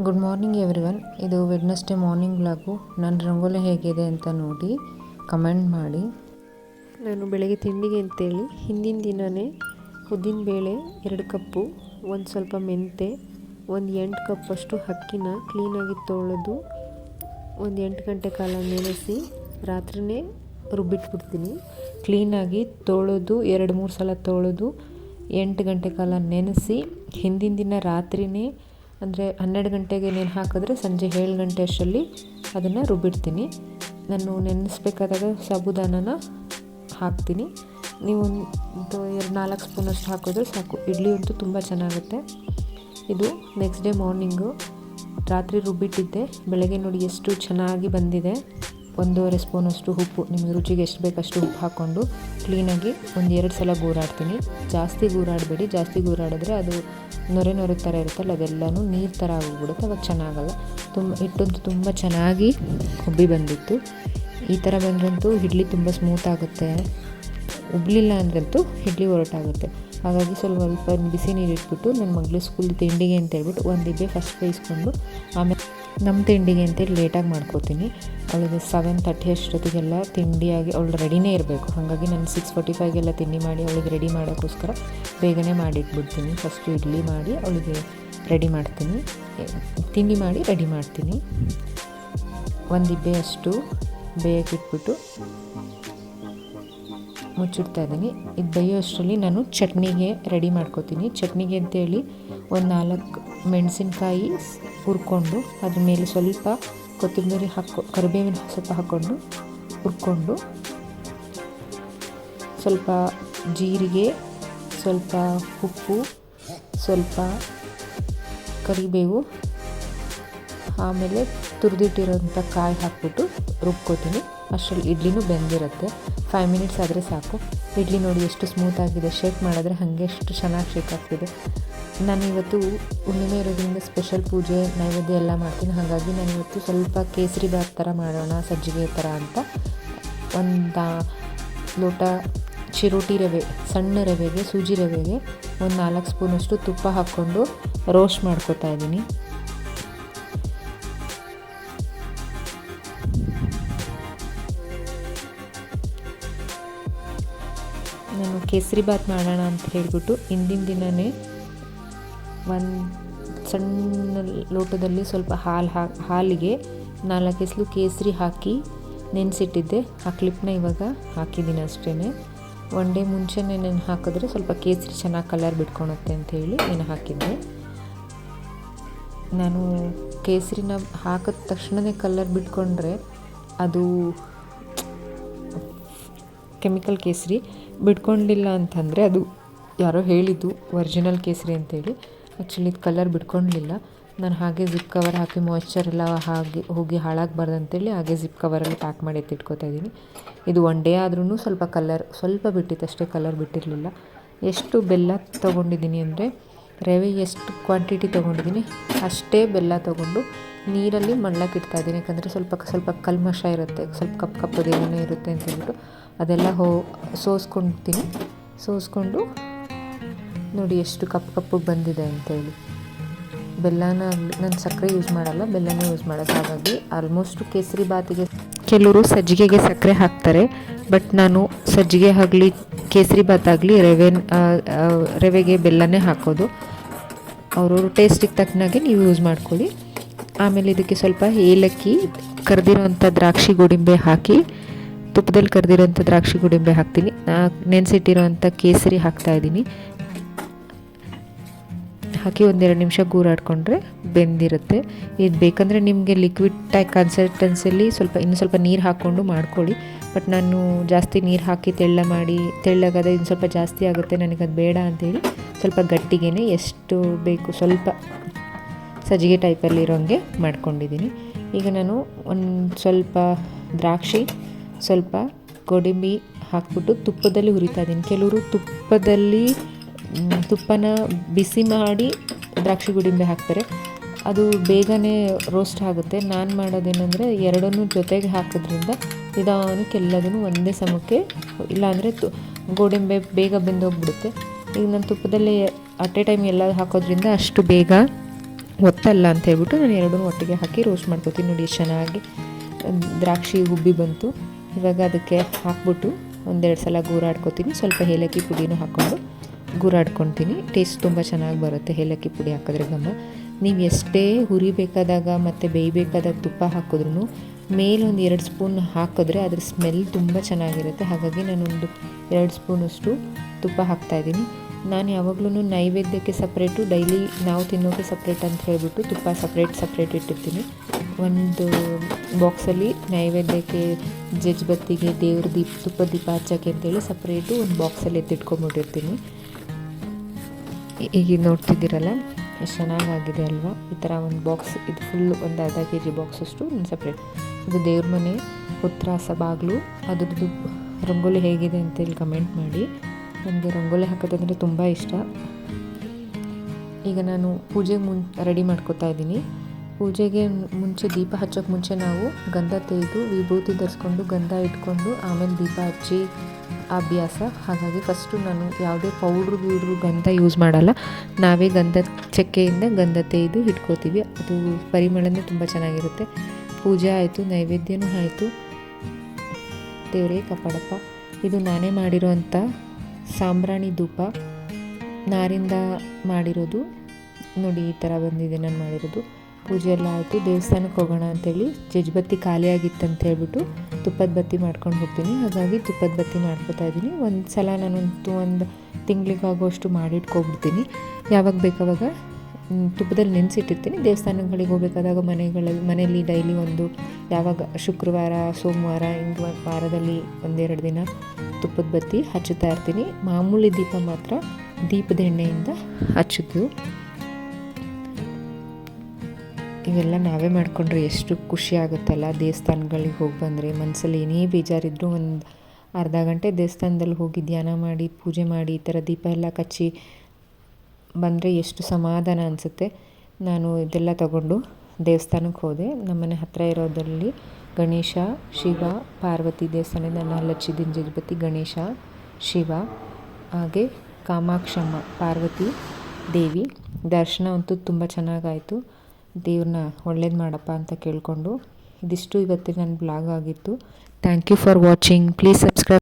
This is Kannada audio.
ಗುಡ್ ಮಾರ್ನಿಂಗ್ ಎವ್ರಿವನ್ ಇದು ವೆಡ್ನೆಸ್ಡೇ ಮಾರ್ನಿಂಗ್ ಬ್ಲಾಗು ನನ್ನ ರಂಗೋಲಿ ಹೇಗಿದೆ ಅಂತ ನೋಡಿ ಕಮೆಂಟ್ ಮಾಡಿ. ನಾನು ಬೆಳಗ್ಗೆ ತಿಂಡಿಗೆ ಅಂತೇಳಿ, ಹಿಂದಿನ ದಿನವೇ ಉದ್ದಿನ ಬೇಳೆ ಎರಡು ಕಪ್ಪು, ಒಂದು ಸ್ವಲ್ಪ ಮೆಂತೆ, ಒಂದು ಎಂಟು ಕಪ್ಪಷ್ಟು ಅಕ್ಕಿನ ಕ್ಲೀನಾಗಿ ತೊಳೆದು, ಒಂದು ಎಂಟು ಗಂಟೆ ಕಾಲ ನೆನೆಸಿ, ರಾತ್ರಿನೇ ರುಬ್ಬಿಟ್ಬಿಡ್ತೀನಿ. ಕ್ಲೀನಾಗಿ ತೊಳೆದು, ಎರಡು ಮೂರು ಸಲ ತೊಳೆದು, ಎಂಟು ಗಂಟೆ ಕಾಲ ನೆನೆಸಿ, ಹಿಂದಿನ ದಿನ ರಾತ್ರಿಯೇ ಅಂದರೆ ಹನ್ನೆರಡು ಗಂಟೆಗೆ ನೀನು ಹಾಕಿದ್ರೆ ಸಂಜೆ ಏಳು ಗಂಟೆ ಅಷ್ಟರಲ್ಲಿ ಅದನ್ನು ರುಬ್ಬಿಡ್ತೀನಿ. ನಾನು ನೆನೆಸ್ಬೇಕಾದಾಗ ಸಾಬುದಾನನ ಹಾಕ್ತೀನಿ. ನೀವು ಒಂದು ಎರಡು ನಾಲ್ಕು ಸ್ಪೂನಷ್ಟು ಹಾಕಿದ್ರೆ ಸಾಕು. ಇಡ್ಲಿ ಅಂತೂ ತುಂಬ ಚೆನ್ನಾಗುತ್ತೆ. ಇದು ನೆಕ್ಸ್ಟ್ ಡೇ ಮಾರ್ನಿಂಗು ರಾತ್ರಿ ರುಬ್ಬಿಟ್ಟಿದ್ದೆ. ಬೆಳಗ್ಗೆ ನೋಡಿ ಎಷ್ಟು ಚೆನ್ನಾಗಿ ಬಂದಿದೆ. ಒಂದೂವರೆ ಸ್ಪೂನಷ್ಟು ಉಪ್ಪು, ನಿಮಗೆ ರುಚಿಗೆ ಎಷ್ಟು ಬೇಕಷ್ಟು ಉಪ್ಪು ಹಾಕ್ಕೊಂಡು ಕ್ಲೀನಾಗಿ ಒಂದು ಎರಡು ಸಲ ಗೂರಾಡ್ತೀನಿ. ಜಾಸ್ತಿ ಗೂರಾಡಬೇಡಿ, ಜಾಸ್ತಿ ಗೂರಾಡಿದ್ರೆ ಅದು ನೊರೆ ನೊರೆ ಥರ ಇರುತ್ತಲ್ಲ, ಅದೆಲ್ಲನೂ ನೀರು ಥರ ಆಗೋಗ್ಬಿಡುತ್ತೆ ಅವಾಗ ಚೆನ್ನಾಗಲ್ಲ. ತುಂಬ ಹಿಟ್ಟಂತೂ ತುಂಬ ಚೆನ್ನಾಗಿ ಉಬ್ಬಿ ಬಂದಿತ್ತು. ಈ ಥರ ಬಂದ್ರಂತೂ ಇಡ್ಲಿ ತುಂಬ ಸ್ಮೂತ್ ಆಗುತ್ತೆ. ಉಬ್ಲಿಲ್ಲ ಅಂದ್ರಂತೂ ಇಡ್ಲಿ ಹೊರಟಾಗುತ್ತೆ ಹಾಗಾಗಿ ಸ್ವಲ್ಪ ಸ್ವಲ್ಪ ಬಿಸಿ ನೀರು ಇಟ್ಬಿಟ್ಟು ನನ್ನ ಮಗಳು ಸ್ಕೂಲ್ ತಿಂಡಿಗೆ ಅಂತ ಹೇಳ್ಬಿಟ್ಟು ಒಂದು ಇಬ್ಬೆ ಫಸ್ಟ್ ಬೇಯಿಸ್ಕೊಂಡು ಆಮೇಲೆ ನಮ್ಮ ತಿಂಡಿಗೆ ಅಂತೇಳಿ ಲೇಟಾಗಿ ಮಾಡ್ಕೋತೀನಿ. ಅವಳಿಗೆ ಸೆವೆನ್ ತರ್ಟಿ ಅಷ್ಟೊತ್ತಿಗೆಲ್ಲ ತಿಂಡಿಯಾಗಿ ಅವಳು ರೆಡಿನೇ ಇರಬೇಕು. ಹಾಗಾಗಿ ನಾನು ಸಿಕ್ಸ್ ಫೋರ್ಟಿ ಫೈವ್ಗೆಲ್ಲ ತಿಂಡಿ ಮಾಡಿ ಅವಳಿಗೆ ರೆಡಿ ಮಾಡೋಕ್ಕೋಸ್ಕರ ಬೇಗನೆ ಮಾಡಿಟ್ಬಿಡ್ತೀನಿ. ಫಸ್ಟು ಇಡ್ಲಿ ಮಾಡಿ ಅವಳಿಗೆ ರೆಡಿ ಮಾಡ್ತೀನಿ. ತಿಂಡಿ ಮಾಡಿ ರೆಡಿ ಮಾಡ್ತೀನಿ. ಒಂದು ಇಬ್ಬೆ ಅಷ್ಟು ಬೇಯಕ್ಕಿಟ್ಬಿಟ್ಟು ಮುಚ್ಚಿಡ್ತಾ ಇದ್ದೀನಿ ಇದು ಬೈಯೋ ಅಷ್ಟರಲ್ಲಿ ನಾನು ಚಟ್ನಿಗೆ ರೆಡಿ ಮಾಡ್ಕೋತೀನಿ. ಚಟ್ನಿಗೆ ಅಂತೇಳಿ ಒಂದು ನಾಲ್ಕು ಮೆಣಸಿನ್ಕಾಯಿ ಹುರ್ಕೊಂಡು, ಅದ್ರ ಮೇಲೆ ಸ್ವಲ್ಪ ಕೊತ್ತಂಬರಿ ಹಾಕೊ ಕರಿಬೇವಿನ ಸ್ವಲ್ಪ ಹಾಕ್ಕೊಂಡು ಹುರ್ಕೊಂಡು, ಸ್ವಲ್ಪ ಜೀರಿಗೆ, ಸ್ವಲ್ಪ ಉಪ್ಪು, ಸ್ವಲ್ಪ ಕರಿಬೇವು, ಆಮೇಲೆ ತುರಿದಿಟ್ಟಿರೋಂಥ ಕಾಯಿ ಹಾಕ್ಬಿಟ್ಟು ರುಬ್ಕೋತೀನಿ. ಅಷ್ಟರಲ್ಲಿ ಇಡ್ಲಿನೂ ಬೆಂದಿರುತ್ತೆ. ಫೈವ್ ಮಿನಿಟ್ಸ್ ಆದರೆ ಸಾಕು. ಇಡ್ಲಿ ನೋಡಿ ಎಷ್ಟು ಸ್ಮೂತಾಗಿದೆ ಶೇಕ್ ಮಾಡಿದ್ರೆ ಹಾಗೆ ಎಷ್ಟು ಚೆನ್ನಾಗಿ ಶೇಕ್ ಆಗ್ತಿದೆ. ನಾನಿವತ್ತು ಹುಣ್ಣಿಮೆ ಇರೋದ್ರಿಂದ ಸ್ಪೆಷಲ್ ಪೂಜೆ, ನೈವೇದ್ಯ ಎಲ್ಲ ಮಾಡ್ತೀನಿ. ಹಾಗಾಗಿ ನಾನು ಇವತ್ತು ಸ್ವಲ್ಪ ಕೇಸರಿ ಬಾತ್ ಥರ ಮಾಡೋಣ, ಸಜ್ಜಿಗೆ ಥರ ಅಂತ. ಒಂದು ಲೋಟ ಚಿರೋಟಿ ರವೆ, ಸಣ್ಣ ರವೆಗೆ, ಸೂಜಿ ರವೆಗೆ ಒಂದು ನಾಲ್ಕು ಸ್ಪೂನಷ್ಟು ತುಪ್ಪ ಹಾಕ್ಕೊಂಡು ರೋಸ್ಟ್ ಮಾಡ್ಕೊತಾ ಇದ್ದೀನಿ. ನಾನು ಕೇಸರಿ ಬಾತ್ ಮಾಡೋಣ ಅಂತ ಹೇಳಿಬಿಟ್ಟು ಹಿಂದಿನ ದಿನವೇ ಒಂದು ಸಣ್ಣ ಲೋಟದಲ್ಲಿ ಸ್ವಲ್ಪ ಹಾಲು ಹಾ, ಹಾಲಿಗೆ ನಾಲ್ಕು ಎಸ್ಲು ಕೇಸರಿ ಹಾಕಿ ನೆನೆಸಿಟ್ಟಿದ್ದೆ. ಆ ಕ್ಲಿಪ್ನ ಇವಾಗ ಹಾಕಿದ್ದೀನಿ ಅಷ್ಟೇ ಒನ್ ಡೇ ಮುಂಚೆನೇ ನೆನೆ ಹಾಕಿದ್ರೆ ಸ್ವಲ್ಪ ಕೇಸರಿ ಚೆನ್ನಾಗಿ ಕಲರ್ ಅಂತ ಹೇಳಿ ನೆನೆ ಹಾಕಿದ್ದೆ. ನಾನು ಕೇಸರಿನ ಹಾಕಿದ ತಕ್ಷಣವೇ ಕಲರ್ ಬಿಟ್ಕೊಂಡ್ರೆ ಅದು ಕೆಮಿಕಲ್ ಕೇಸರಿ ಬಿಟ್ಕೊಂಡಿಲ್ಲ ಅಂತಂದರೆ ಅದು ಯಾರೋ ಹೇಳಿದ್ದು, ಒರಿಜಿನಲ್ ಕೇಸರಿ ಅಂತೇಳಿ. ಆ್ಯಕ್ಚುಲಿ ಇದು ಕಲರ್ ಬಿಟ್ಕೊಂಡಿಲ್ಲ. ನಾನು ಹಾಗೆ ಜಿಪ್ ಕವರ್ ಹಾಕಿ ಮಾಯ್ಶ್ಚರ್ ಎಲ್ಲ ಹಾಗೆ ಹೋಗಿ ಹಾಳಾಗಬಾರ್ದು ಅಂತೇಳಿ ಹಾಗೆ ಜಿಪ್ ಕವರಲ್ಲಿ ಪ್ಯಾಕ್ ಮಾಡಿ ಎತ್ತಿಟ್ಕೋತಾ ಇದ್ದೀನಿ. ಇದು ಒನ್ ಡೇ ಆದ್ರೂ ಸ್ವಲ್ಪ ಕಲರ್, ಸ್ವಲ್ಪ ಬಿಟ್ಟಿತ್ತು ಅಷ್ಟೇ ಕಲರ್ ಬಿಟ್ಟಿರಲಿಲ್ಲ. ಎಷ್ಟು ಬೆಲ್ಲ ತೊಗೊಂಡಿದ್ದೀನಿ ಅಂದರೆ ರವೆ ಎಷ್ಟು ಕ್ವಾಂಟಿಟಿ ತೊಗೊಂಡಿದ್ದೀನಿ, ಅಷ್ಟೇ ಬೆಲ್ಲ ತೊಗೊಂಡು ನೀರಲ್ಲಿ ಮಣ್ಣಕ್ಕೆ ಇಡ್ತಾ ಇದ್ದೀನಿ. ಯಾಕಂದರೆ ಸ್ವಲ್ಪ ಸ್ವಲ್ಪ ಕಲ್ಮಶ ಇರುತ್ತೆ, ಸ್ವಲ್ಪ ಕಪ್ಪು ಕಪ್ಪದೇನೇ ಇರುತ್ತೆ ಅಂತ ಹೇಳ್ಬಿಟ್ಟು ಅದೆಲ್ಲ ಹೋ ಸೋಸ್ಕೊಳ್ತೀನಿ ಸೋಸ್ಕೊಂಡು ನೋಡಿ ಎಷ್ಟು ಕಪ್ಪು ಕಪ್ಪು ಬಂದಿದೆ ಅಂತೇಳಿ ಬೆಲ್ಲನ ನಾನು ಸಕ್ಕರೆ ಯೂಸ್ ಮಾಡಲ್ಲ, ಬೆಲ್ಲನೇ ಯೂಸ್ ಮಾಡೋದು ಹಾಗಾಗಿ ಆಲ್ಮೋಸ್ಟು ಕೇಸರಿ ಬಾತಿಗೆ ಕೆಲವರು ಸಜ್ಜಿಗೆಗೆ ಸಕ್ಕರೆ ಹಾಕ್ತಾರೆ ಬಟ್ ನಾನು ಸಜ್ಜಿಗೆ ಆಗಲಿ ಕೇಸರಿ ಬಾತ್ ಆಗಲಿ ರವೆ ರವೆಗೆ ಬೆಲ್ಲನೇ ಹಾಕೋದು. ಅವ್ರವ್ರ ಟೇಸ್ಟಿಗೆ ತಕ್ಕನಾಗೆ ನೀವು ಯೂಸ್ ಮಾಡ್ಕೊಳ್ಳಿ. ಆಮೇಲೆ ಇದಕ್ಕೆ ಸ್ವಲ್ಪ ಏಲಕ್ಕಿ, ಕರೆದಿರೋಂಥ ದ್ರಾಕ್ಷಿ ಗೋಡಿಂಬೆ ಹಾಕಿ, ತುಪ್ಪದಲ್ಲಿ ಕರೆದಿರೋಂಥ ದ್ರಾಕ್ಷಿ ಗೋಡಿಂಬೆ ಹಾಕ್ತೀನಿ. ನೆನೆಸಿಟ್ಟಿರೋಂಥ ಕೇಸರಿ ಹಾಕ್ತಾಯಿದ್ದೀನಿ ಹಾಕಿ ಒಂದೆರಡು ನಿಮಿಷ ಗೂರಾಡ್ಕೊಂಡ್ರೆ ಬೆಂದಿರುತ್ತೆ. ಇದು ಬೇಕಂದರೆ ನಿಮಗೆ ಲಿಕ್ವಿಡ್ ಟೈ ಕನ್ಸಿಸ್ಟೆನ್ಸಿಯಲ್ಲಿ ಸ್ವಲ್ಪ, ಇನ್ನು ಸ್ವಲ್ಪ ನೀರು ಹಾಕ್ಕೊಂಡು ಮಾಡ್ಕೊಳ್ಳಿ. ಬಟ್ ನಾನು ಜಾಸ್ತಿ ನೀರು ಹಾಕಿ ತೆಳ್ಳ ಮಾಡಿ ತೆಳ್ಳಗಾದ ಇನ್ನು ಸ್ವಲ್ಪ ಜಾಸ್ತಿ ಆಗುತ್ತೆ, ನನಗೆ ಅದು ಬೇಡ ಅಂತೇಳಿ ಸ್ವಲ್ಪ ಗಟ್ಟಿಗೆ ಎಷ್ಟು ಬೇಕು ಸ್ವಲ್ಪ ಸಜ್ಜಿಗೆ ಟೈಪಲ್ಲಿ ಇರೋಂಗೆ ಮಾಡ್ಕೊಂಡಿದ್ದೀನಿ ಈಗ ನಾನು ಒಂದು ಸ್ವಲ್ಪ ದ್ರಾಕ್ಷಿ, ಸ್ವಲ್ಪ ಗೋಡಂಬಿ ಹಾಕ್ಬಿಟ್ಟು ತುಪ್ಪದಲ್ಲಿ ಹುರಿತಾ ಇದ್ದೀನಿ ಕೆಲವರು ತುಪ್ಪದಲ್ಲಿ ತುಪ್ಪನ ಬಿಸಿ ಮಾಡಿ ದ್ರಾಕ್ಷಿ ಗುಡಿಂಬೆ ಹಾಕ್ತಾರೆ. ಅದು ಬೇಗನೆ ರೋಸ್ಟ್ ಆಗುತ್ತೆ. ನಾನು ಮಾಡೋದೇನೆಂದರೆ ಎರಡನ್ನೂ ಜೊತೆಗೆ ಹಾಕೋದ್ರಿಂದ ನಿಧಾನಕ್ಕೆ ಎಲ್ಲದನ್ನು ಒಂದೇ ಸಮಕ್ಕೆ, ಇಲ್ಲಾಂದರೆ ತು, ಗೋಡಂಬಿ ಬೇಗ ಬೆಂದೋಗ್ಬಿಡುತ್ತೆ. ಈಗ ನಾನು ತುಪ್ಪದಲ್ಲಿ ಅಟ್ ಎ ಟೈಮ್ ಎಲ್ಲ ಹಾಕೋದ್ರಿಂದ ಅಷ್ಟು ಬೇಗ ಒತ್ತಲ್ಲ ಅಂತ ಹೇಳ್ಬಿಟ್ಟು ನಾನು ಎರಡನ್ನೂ ಒಟ್ಟಿಗೆ ಹಾಕಿ ರೋಸ್ಟ್ ಮಾಡ್ಕೋತೀನಿ ನೋಡಿ ಚೆನ್ನಾಗಿ. ದ್ರಾಕ್ಷಿ ಉಬ್ಬಿ ಬಂತು. ಇವಾಗ ಅದಕ್ಕೆ ಹಾಕ್ಬಿಟ್ಟು ಒಂದೆರಡು ಸಲ ಗೂರಾಡ್ಕೋತೀನಿ. ಸ್ವಲ್ಪ ಏಲಕ್ಕಿ ಪುಡಿನೂ ಹಾಕ್ಕೊಂಡು ಗೂರಾಡ್ಕೊತೀನಿ. ಟೇಸ್ಟ್ ತುಂಬ ಚೆನ್ನಾಗಿ ಬರುತ್ತೆ. ಏಲಕ್ಕಿ ಪುಡಿ ಹಾಕಿದ್ರೆ ಗಮ್ಮ ನೀವು ಎಷ್ಟೇ ಹುರಿಬೇಕಾದಾಗ ಮತ್ತು ಬೇಯಬೇಕಾದಾಗ ತುಪ್ಪ ಹಾಕಿದ್ರೂ ಮೇಲೊಂದು ಎರಡು ಸ್ಪೂನ್ ಹಾಕಿದ್ರೆ ಅದ್ರ ಸ್ಮೆಲ್ ತುಂಬ ಚೆನ್ನಾಗಿರುತ್ತೆ. ಹಾಗಾಗಿ ನಾನೊಂದು ಎರಡು ಸ್ಪೂನಷ್ಟು ತುಪ್ಪ ಹಾಕ್ತಾಯಿದ್ದೀನಿ ನಾನು ಯಾವಾಗಲೂ ನೈವೇದ್ಯಕ್ಕೆ ಸಪ್ರೇಟು ಡೈಲಿ ನಾವು ತಿನ್ನೋಕ್ಕೆ ಸಪ್ರೇಟ್ ಅಂತ ಹೇಳಿಬಿಟ್ಟು ತುಪ್ಪ ಸಪ್ರೇಟ್ ಸಪ್ರೇಟ್ ಇಟ್ಟಿರ್ತೀನಿ. ಒಂದು ಬಾಕ್ಸಲ್ಲಿ ನೈವೇದ್ಯಕ್ಕೆ ಜಜ್ಬತ್ತಿಗೆ ದೇವ್ರ ದೀಪ, ತುಪ್ಪ ದೀಪ ಹಚ್ಚೋಕ್ಕೆ ಅಂತೇಳಿ ಸಪ್ರೇಟು ಒಂದು ಬಾಕ್ಸಲ್ಲಿ ಎತ್ತಿಟ್ಕೊಂಬಿಟ್ಟಿರ್ತೀನಿ. ಈಗ ನೋಡ್ತಿದ್ದೀರಲ್ಲ? ಎಷ್ಟು ಚೆನ್ನಾಗಾಗಿದೆ ಅಲ್ವಾ? ಈ ಥರ ಒಂದು ಬಾಕ್ಸ್ ಇದು ಫುಲ್ ಒಂದು ಅರ್ಧ ಕೆ ಜಿ ಬಾಕ್ಸಷ್ಟು ಒಂದು ಸಪ್ರೇಟ್ ಇದು ದೇವ್ರ ಮನೆ ಉತ್ತರಾಸ ಬಾಗಿಲು ಅದ್ರದ್ದು ರಂಗೋಲಿ ಹೇಗಿದೆ ಅಂತೇಳಿ ಕಮೆಂಟ್ ಮಾಡಿ. ನನಗೆ ರಂಗೋಲಿ ಹಾಕೋದಂದರೆ ತುಂಬ ಇಷ್ಟ. ಈಗ ನಾನು ಪೂಜೆಗೆ ಮುನ್ ರೆಡಿ ಮಾಡ್ಕೋತಾ ಇದ್ದೀನಿ. ಪೂಜೆಗೆ ಮುಂಚೆ ದೀಪ ಹಚ್ಚೋಕ್ಕೆ ಮುಂಚೆ ನಾವು ಗಂಧ ತೆಗೆದು ವಿಭೂತಿ ಧರಿಸ್ಕೊಂಡು ಗಂಧ ಇಟ್ಕೊಂಡು ಆಮೇಲೆ ದೀಪ ಹಚ್ಚಿ ಅಭ್ಯಾಸ. ಹಾಗಾಗಿ ಫಸ್ಟು ನಾನು ಯಾವುದೇ ಪೌಡ್ರು ಗೀಡ್ರು ಗಂಧ ಯೂಸ್ ಮಾಡಲ್ಲ. ನಾವೇ ಗಂಧ ಚಕ್ಕೆಯಿಂದ ಗಂಧ ತೆಗೆದು ಇಟ್ಕೋತೀವಿ. ಅದು ಪರಿಮಳನೇ ತುಂಬ ಚೆನ್ನಾಗಿರುತ್ತೆ. ಪೂಜೆ ಆಯಿತು, ನೈವೇದ್ಯನೂ ಆಯಿತು. ದೇವರೇ ಕಪಾಡಪ್ಪ. ಇದು ನಾನೇ ಮಾಡಿರೋಂಥ ಸಾಂಬ್ರಾಣಿ ಧೂಪ. ನಾರಿಂದ ಮಾಡಿರೋದು. ನೋಡಿ ಈ ಥರ ಬಂದಿದೆ, ನಾನು ಮಾಡಿರೋದು. ಪೂಜೆ ಎಲ್ಲ ಆಯಿತು, ದೇವಸ್ಥಾನಕ್ಕೆ ಹೋಗೋಣ ಅಂತೇಳಿ ಜಜ್ಬತ್ತಿ ಖಾಲಿಯಾಗಿತ್ತು ಅಂತ ಹೇಳ್ಬಿಟ್ಟು ತುಪ್ಪದ ಬತ್ತಿ ಮಾಡ್ಕೊಂಡು ಹೋಗ್ತೀನಿ. ಹಾಗಾಗಿ ತುಪ್ಪದ ಬತ್ತಿ ಮಾಡ್ಕೊತಾ ಇದ್ದೀನಿ. ಒಂದು ಸಲ ನಾನೊಂದು ಒಂದು ತಿಂಗಳಿಗಾಗುವಷ್ಟು ಮಾಡಿಟ್ಕೊಬಿಡ್ತೀನಿ. ಯಾವಾಗ ಬೇಕಾವಾಗ ತುಪ್ಪದಲ್ಲಿ ನೆನೆಸಿಟ್ಟಿರ್ತೀನಿ. ದೇವಸ್ಥಾನಗಳಿಗೆ ಹೋಗಬೇಕಾದಾಗ ಮನೆಗಳಲ್ಲಿ ಮನೆಯಲ್ಲಿ ಡೈಲಿ ಒಂದು ಯಾವಾಗ ಶುಕ್ರವಾರ, ಸೋಮವಾರ, ಹಿಂಗೆ ವಾರದಲ್ಲಿ ಒಂದೆರಡು ದಿನ ತುಪ್ಪದ ಬತ್ತಿ ಹಚ್ಚುತ್ತಾ ಇರ್ತೀನಿ. ಮಾಮೂಲಿ ದೀಪ ಮಾತ್ರ ದೀಪದ ಎಣ್ಣೆಯಿಂದ ಹಚ್ಚೋದು. ಇವೆಲ್ಲ ನಾವೇ ಮಾಡಿಕೊಂಡ್ರೆ ಎಷ್ಟು ಖುಷಿ ಆಗುತ್ತಲ್ಲ? ದೇವಸ್ಥಾನಗಳಿಗೆ ಹೋಗಿ ಬಂದರೆ. ಮನಸ್ಸಲ್ಲಿ ಏನೇ ಬೇಜಾರಿದ್ರೂ ಒಂದು ಅರ್ಧ ಗಂಟೆ ದೇವಸ್ಥಾನದಲ್ಲಿ ಹೋಗಿ ಧ್ಯಾನ ಮಾಡಿ, ಪೂಜೆ ಮಾಡಿ, ಈ ಥರ ದೀಪ ಎಲ್ಲ ಕಚ್ಚಿ ಬಂದರೆ ಎಷ್ಟು ಸಮಾಧಾನ ಅನಿಸುತ್ತೆ. ನಾನು ಇದೆಲ್ಲ ತಗೊಂಡು ದೇವಸ್ಥಾನಕ್ಕೆ ಹೋದೆ. ನಮ್ಮನೆ ಹತ್ತಿರ ಇರೋದರಲ್ಲಿ ಗಣೇಶ, ಶಿವ, ಪಾರ್ವತಿ ಅಲ್ಲಿ ಹಚ್ಚಿದ್ದೀನಿ ಜಗಪತಿ ಗಣೇಶ, ಶಿವ, ಹಾಗೆ ಕಾಮಾಕ್ಷಮ್ಮ, ಪಾರ್ವತಿ ದೇವಿ. ದರ್ಶನ ಅಂತೂ ತುಂಬ ಚೆನ್ನಾಗಾಯಿತು. ದೇವ್ರನ್ನ ಒಳ್ಳೇದು ಮಾಡಪ್ಪ ಅಂತ ಕೇಳಿಕೊಂಡು ಇದಿಷ್ಟು ಇವತ್ತಿನ ನನ್ನ ಬ್ಲಾಗ್ ಆಗಿತ್ತು. Thank you for watching please subscribe